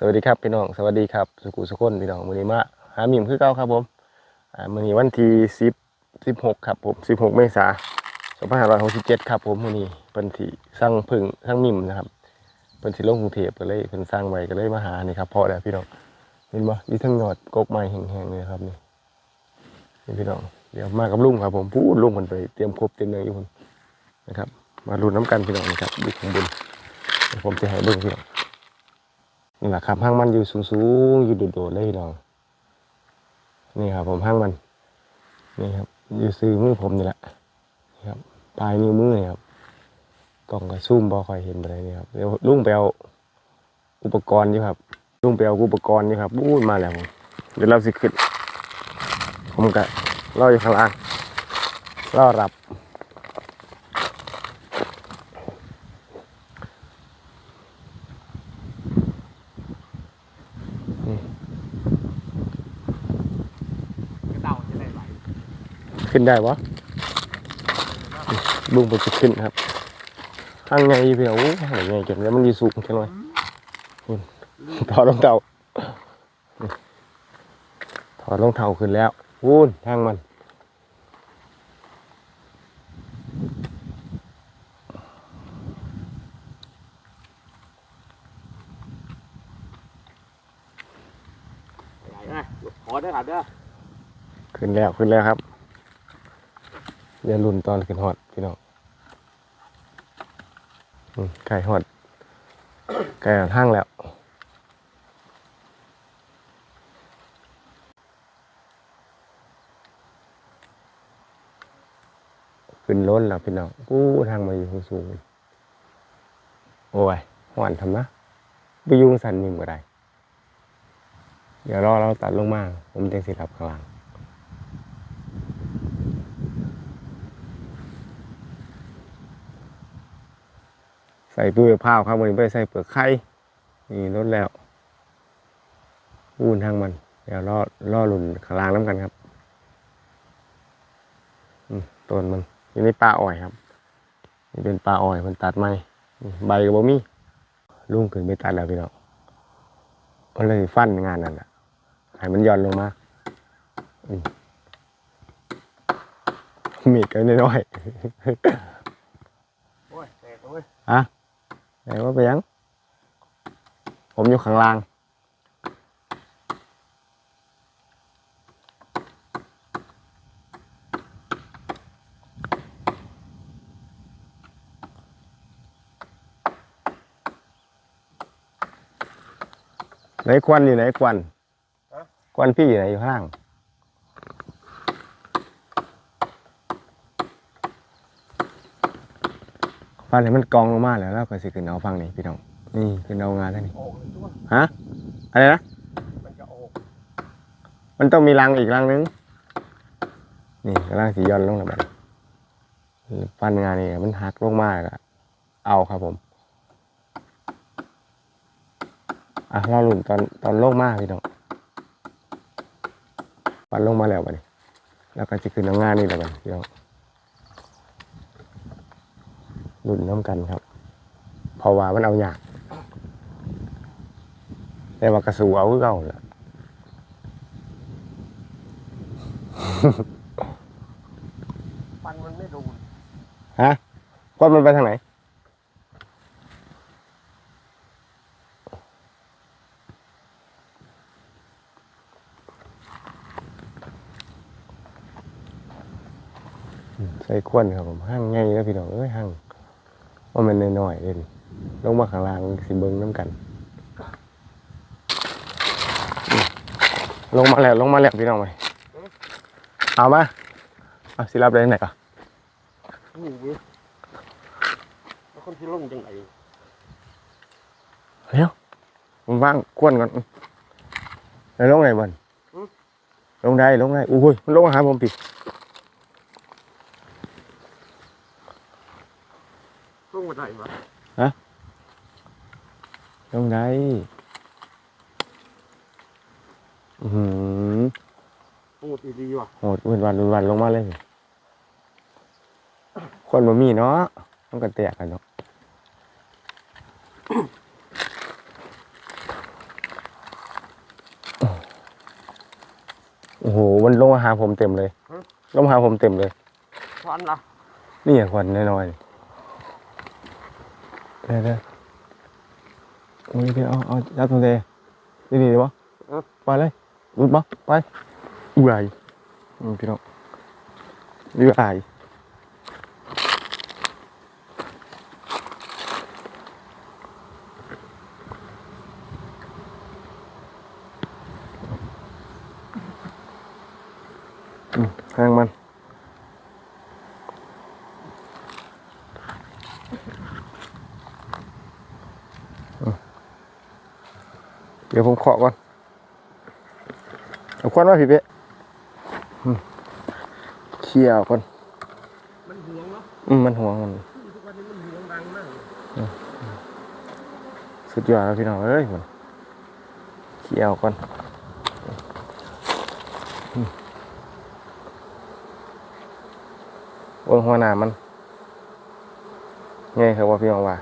สวัสดีครับพี่น้องสวัสดีครับสุขุสุคนพี่น้องมือนี้มาหาหมิมคือเก่าครับผมมือนี้วันที่สิบสิบหกครับผมสิบหกเมษาสองพันห้าร้อยหกสิบเจ็ดครับผมมือนี้เป็นที่สร้างพึ่งสร้างหมิมนะครับเป็นที่ลงกรุงเทพก็เลยเป็นสร้างไว้ก็เลยมาหานี่ครับพาะแล้วพี่น้องเห็นบ่อยี่ทั้งยอดกกไม้แห้งๆเลยครับนี่นี่พี่น้องเดี๋ยวมากับลุงครับผมพูดลุงมันไปเตรียมครบเตรียมเนื้ออยู่คนนะครับ มาลุ้นน้ำกันพี่น้องนะครับดูข้างบนเดี๋ยวผมจะให้เบิ่งพี่น้อง นี่แหละครับห้างมันอยู่สูงๆอยู่โดดๆเลยพี่น้องนี่ครับ ผมห้างมัน นี่ครับ อยู่ซื้อมือผมนี่แหละนี่ครับปลายนิ้วมือนี่ครับกล่องกระซุ่มบอคอยเห็นอะไรนี่ครับเดี๋ยวลุงไปเอาอุปกรณ์อยู่ครับลุงไปเอาอุปกรณ์อยู่ครับบูดมาแล้วผมเดี๋ยวเราสิขึ้นผมก็รออยู่ข้างล่างรอรับ กระเต่าจะไหลไหล ขึ้นได้วะลุงไปจะขึ้นครับห้างไงพี่น้องโอ้ห่างไงจนแล้วมันดีสูงแค่ไหนคุณถอดรองเท้านี่ถอดรองเท้าขึ้นแล้ววูนทางมันไหลนะขอได้อครับเด้อขึ้นแล้วขึ้นแล้วครับ เดี๋ยวรุ่นตอนขึ้นฮอดพี่น้องอืมใกล้ฮอดใกล้างแล้วขึ้นล้นแล้วพี่น้องกู้ทางมาอยู่สูงโอ้ยหวานทำนะไปยุงสันมิมก็ได้เดี๋ยวรอเราตัดลงมา ผมจะสิรับข้าง หลังใส่ตู้กับข้าวครับวันนี้ไปใส่เปลือกไข่นี่ลดแล้ววุ่นทางมันเดี๋ยวรอรอหลุนข้างล่างน้ำกันครับอืมต้นมันอยู่ในป่าอ้อยครับนี่เป็นป่าอ้อยมันตัดไม้นี่ใบกับบ่มีลุงขึ้นไปตัดแล้วพี่น้องมันเลยฟันงานนั่นแหละให้มันย่อนลงมาอืมมีดก็น้อยโอ้ยแตกเว้ยๆฮะ ไหนว่าไปยัง ผมอยู่ข้างล่าง ไหนควันอยู่ไหนควันควันพี่อยู่ไหนอยู่ข้างล่าง ฟันเห็นมันกองลงมาแล้วแล้วก็สิขึ้นเอาฟังนี่พี่น้องนี่ขึ้นเอางานแล้วนี่ฮะอะไรนะมันจะออกมันต้องมีรังอีกรังนึงนี่รังสีย้อนลงแล้วไปฟันงานนี่มันหักลงมาแล้วเอาครับผมอะเรอลุ่นตอนตอนลงมาพี่น้องฟันลงมาแล้วไปแล้วก็จะขึ้นเอางานนี่แหละไปพี่น้อง รุ่นน้ำกันครับ เพราะว่ามันเอายากแต่ว่ากระสูเอาคือเก่าแหละฟันมันไม่โดนฮะก้อนมันไปทางไหนใส่ควนครับผมห้างไงแล้วพี่น้องเอ้ยห้าง ว่ามันน้อยๆเลยนี่ลงมาข้างล่างสิเบิ้งน้ำกันอืมลงมาแล้วลงมาแล้วพี่น้องไปเอามาเอาสิรับได้ไหนอะนี่เว้ยแล้วคนที่ลงจังไหนเดี๋ยวผมว่างควนก่อนแล้วลงไหนบ่อนลงได้ลงได้อุ้ยมันลงมาหาผมปิ ไหนวะลงได้อือหือปูดดีว่ะโหดวันวันวันลงมาเลย คนบ่มีเนาะต้องกันแตกกันเนาะโอ้โห มันลงมาหาผมเต็มเลย ลงมาหาผมเต็มเลย ควันละนี่อะควันน้อยๆ นี่เด้อโอ้ยเดี๋ยวเอาเอาจับตรงเตะนี่นี่ดีวะไปเลยรุดบ่ไปอุ้ยอืมพี่น้องนี่อายอืมข้างมัน เดี๋ยวผมเคาะก่อน เอาควันมาพี่เป๊ะอืมเขี่ยก่อนมันห่วงเนาะอืมมันห่วงมันทุกวันนี้มันห่วงดังมากเลยสุดยอดแล้วพี่น้องเอ้ยมันเขี่ยก่อนอืมโอ้ยหัวหน้ามันไงครับว่าพี่น้องว่า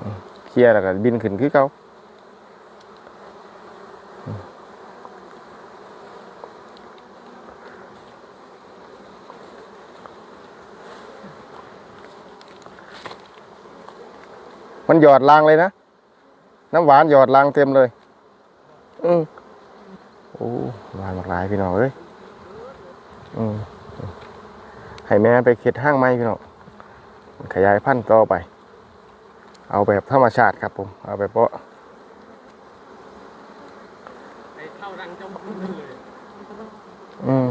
อืมเขี่ยแล้วก็บินขึ้นคือเก่า มันหยอดรางเลยนะ น้ำหวานหยอดรางเต็มเลย อืมโอ้หวานหลากหลายพี่น้องเอ้ยอืมให้แม่ไปเข็ดห้างไม้พี่น้องขยายพันธุ์ต่อไป เอาแบบธรรมชาติครับผม เอาแบบเพาะไอ้เข้าดังเจ้าบุญเลยอืม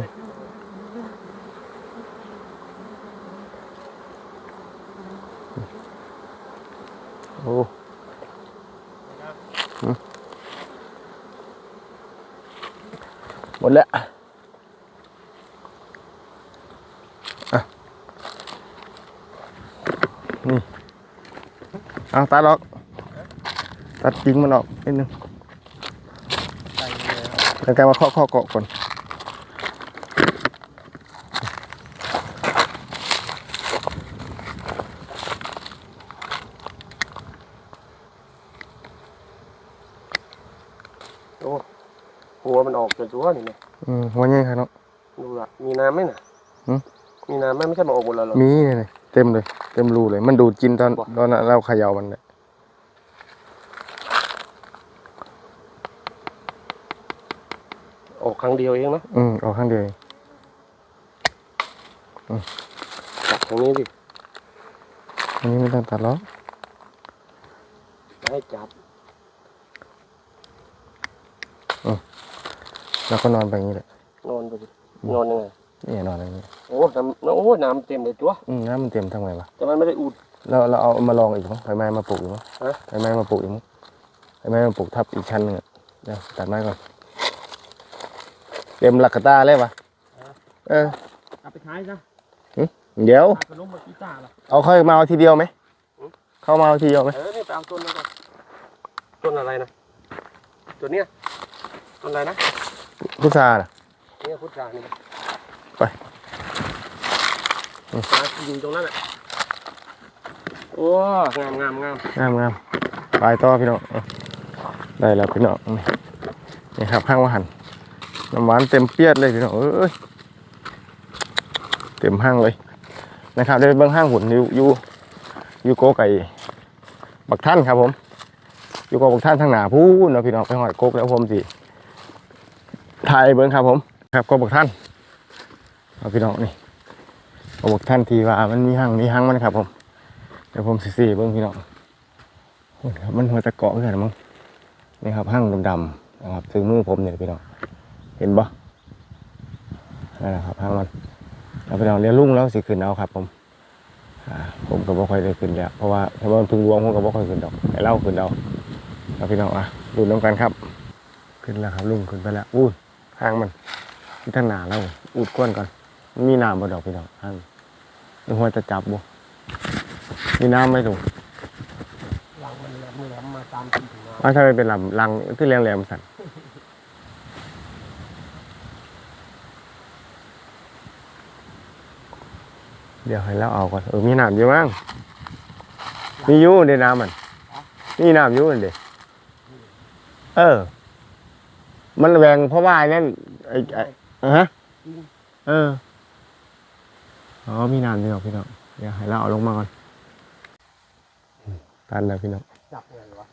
โอ้อืมหมดแล้วอะนี่เอาตัดออก ตัดจริงมันออกนิดนึงใส่เลยแล้วกันมาเคาะเคาะเกาะก่อน โอ้หัวมันออกจาก ตัวนี่เนี่ยอืมหัวใหญ่ครับเนาะดูละมีน้ำไหมน่ะหืมมีน้ำไหมไม่ใช่มาออกหมดแล้วเหรอมีเนี่ยเลยเต็มเลย เต็มรูเลย มันดูดกินตอนว่ะตอนเราเขย่ามันเลยออกครั้งเดียวเองเนาะอืมออกข้างเดียวเองจับตรงนี้ดิอันนี้ไม่ต้องตัดหรอกให้จับ เราก็นอนไปอย่างนี้แหละ นอนไปดินอนยังไงนี่นอนอย่างนี้โอ้น้ำโอ้น้ำเต็มเลยตัวอืมน้ำมันเต็มทั้งไงวะแต่มันไม่ได้อุดเราเราเอามาลองอีกมั้งไฟไม้มาปลูกอีกมั้งฮะไฟไม้มาปลูกอีกมั้งไฟไม้มาปลูกทับอีกชั้นหนึ่งอะเดี๋ยวตัดไม้ก่อนเต็มหลักกระตาเลยวะเออเอาไปขายซะเดี๋ยว ขายขนมมากีตาร์ล่ะเอาเข้ามาเอาทีเดียวไหมอืมเข้ามาเอาทีเดียวไหมเออนี่ไปเอาต้นนั้นก่อนต้นอะไรนะตัวเนี้ยต้นอะไรนะ พุทราน่ะเนี่ยพุทรานี่ไปมาอยู่ตรงนั้นแหละโอ้งามงามงามงามงามไปต่อพี่น้องเอาได้แล้วพี่น้องนี่นี่ครับห้างว่าหันน้ำหวานเต็มเปียดเลยพี่น้องเอ้ยเต็มห้างเลยนะครับได้ไปเบิ้งห้างหุ่นอยู่อยู่อยู่โกไก่บักท่านครับผมอยู่โกบักท่านทางหนาพูนเนาะพี่น้องไปหอยโกกแล้วผมสิ ถ่ายเบิ้งครับผม ครับโกบักท่านเอาพี่น้องนี่โกบักท่านทีว่ามันมีห้างมีห้างมันครับผมเดี๋ยวผมสิสีเบิ้งพี่น้องมันหัวตะเกาะขึ้นมั้งนี่ครับห้างดำๆนะครับถึงมือผมเนี่ยพี่น้องเห็นปะนั่นแหละครับห้างมันเอาพี่น้องเรียนลุ่งแล้วสิขึ้นเอาครับ ผมผมก็บ่ค่อยได้ขึ้นแล้วเพราะว่าถ้ามันพึ่งรวงผมก็บ่ค่อยขึ้นดอกให้เล่าขึ้นเอาเอาพี่น้องอะดูน้ำกันครับ ขึ้นแล้วครับลุงขึ้นไปแล้วอู้ ห้างมันที่ทางหนาแล้วอูดก้วนก่อนมันมีน้ำบ่ดอกพี่น้องห้างนี่หัวจะจับบ่มีน้ำไหมถูกหลังมันแหลมแหลมมาตามที่ถึงมาว่าถ้ามันเป็นลำลังที่แรงแหลมๆสั่นเดี๋ยวให้เราเอาก่อนเออมีน้ำอยู่มั้งมีอยู่ในน้ำมัน มีน้ำอยู่นั่นเด็เออ มันแหวงเพราะว่าไอ้นั่นไอ้ไอ้อะฮะเอออ๋อมีน้ำนี่หรอกพี่น้องเดี๋ยวให้เราเอาลงมาก่อนอืมตันแล้วพี่น้องจับไงวะ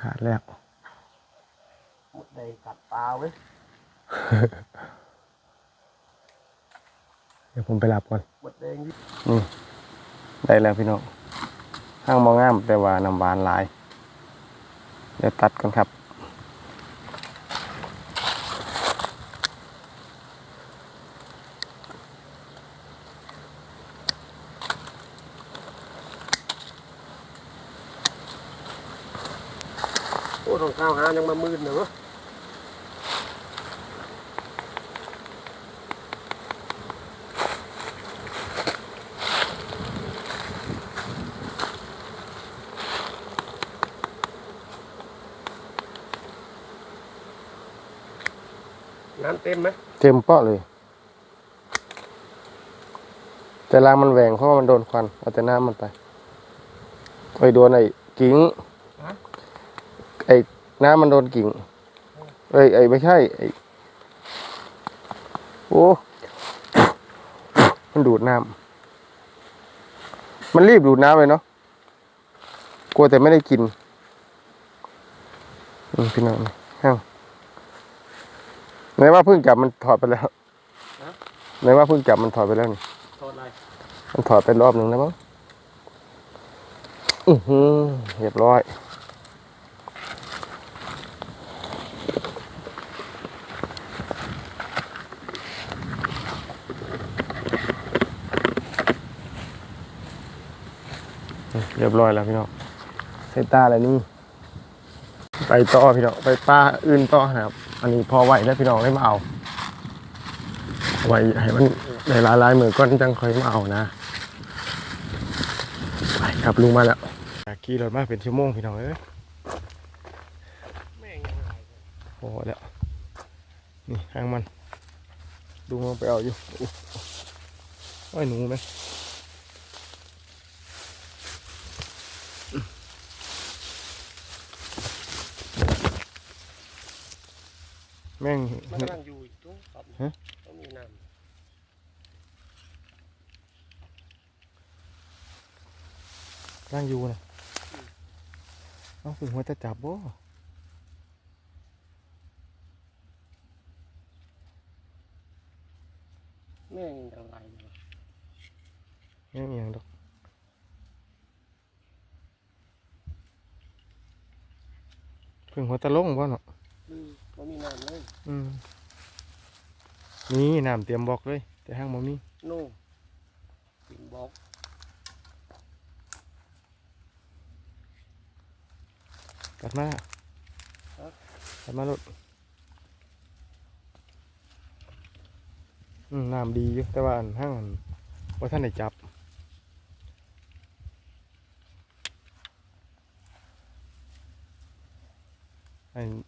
ขาดแล้วหมดแดงกัดปลาเว้ย เดี๋ยวผมไปรับก่อนหมดแดงยิ่นี่ได้แล้วพี่น้องห้างมองงามแต่ว่าน้ำหวานหลาย เดี๋ยวตัดกันครับ โอ้ทองข้าวหายังมามืดเนอะ น้ำเต็มไหมเต็มเปาะเลย แต่รางมันแหว่งเพราะว่ามันโดนควันเอาแต่น้ำมันไปไปโดนไอ้กิ่งฮะไอ้น้ำมันโดนกิ่งเอ้ยไอ้ไม่ใช่ไอ้โอ้มันดูดน้ำมันรีบดูดน้ำเลยเนาะกลัวแต่ไม่ได้กินอืมพี่น้องนี่ห้าง ไหนว่าเพิ่งจับมันถอดไปแล้วไหนว่าเพิ่งจับมันถอดไปแล้วนี่โทษอะไรมันถอดไปรอบหนึ่งแล้วมั้งอือหือเรียบร้อยเรียบร้อยแล้วพี่น้องใส่ตาอะไรนี่ ไปต่อพี่น้องไปป้าอื่นต่อนะครับ อันนี้พอไหวแล้วพี่น้องได้มาเอาไหวให้มันในลายลายมือก้อนจังค่อยมาเอานะไปครับลุงมาแล้วขี่รถมาเป็นชั่วโมงพี่น้องเอ้ยพอแล้วนี่หางมันลุงลงไปเอาอยู่โอ้ยหนูไหม แม่งมันกำลังอยู่อีกตัวครับฮะต้องมีน้ร่างอยู่นะเอ้าถึงหัวจะจับบ่ำแม่งยังไงวะแม่งอหย่างดอกเพิ่งหัวตะลงบ่เนาะอืมบ่มีน้ำ เลยอืมนี่น้ำเตรียมบอกเลย แต่ห้างบ่มีโน่ถึงบอกตัดมาตัดมาลดอืมน้ำดีอยู่แต่ว่าอันห้างอันว่าท่านได้จับ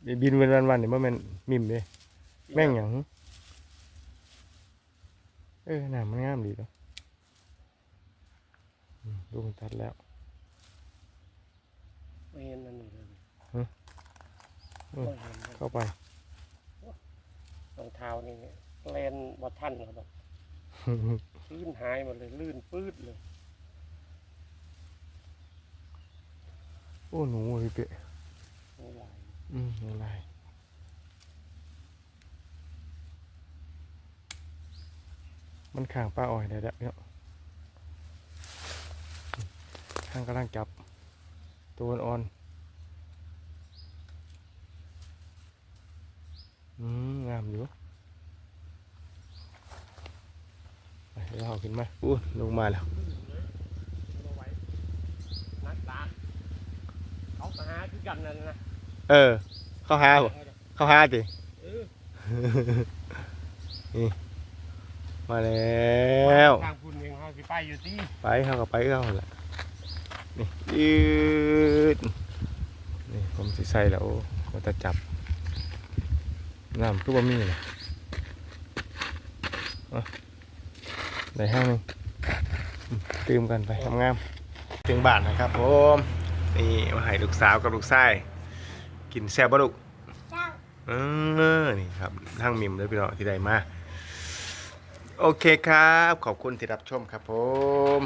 ไอ้บินเวนวันวันเนี่ยมันมิมเลยแม่งหยังเออน้ำมันงามดีเนาะอืมลูกมันตัดแล้วไม่เห็นนั่นนี่เลยฮะอืมบ่เห็นเลยเข้าไปรองเท้านี่แลนบ่ทันครับลื่นหายหมดเลยลื่นปื้ดเลยโอ้หนูพี่เปะโอืมหนูลายมันข้างป้าอ้อยได้แล้วเนี่ยข้างกำลังจับ ตัวอ่อนอืมงามอยู่ไปเราขึ้นมาอู้ลงมาแล้วนักตาเขาหาคือกันนั่นนะ เออ เข้าหาบ่เข้าหาติเออมาแล้วทางคุณเองเขาสิไปอยู่ที่ไปเข้ากับไปเข้าแหละนี่ยืดนี่ผมสิใส่แล้วมันจะจับน้ำคือบ่มีเลยอะได้ห้างหนึงอืมตื่มกันไปทำงามถึงบ้านนะครับผมนี่มาให้ลูกสาวกับลูกชาย กินแซ่บบ่ลูกเจ้าเออนี่ครับทั้งมิมเลยพี่น้องที่ได้มา โอเคครับ ขอบคุณที่รับชมครับผม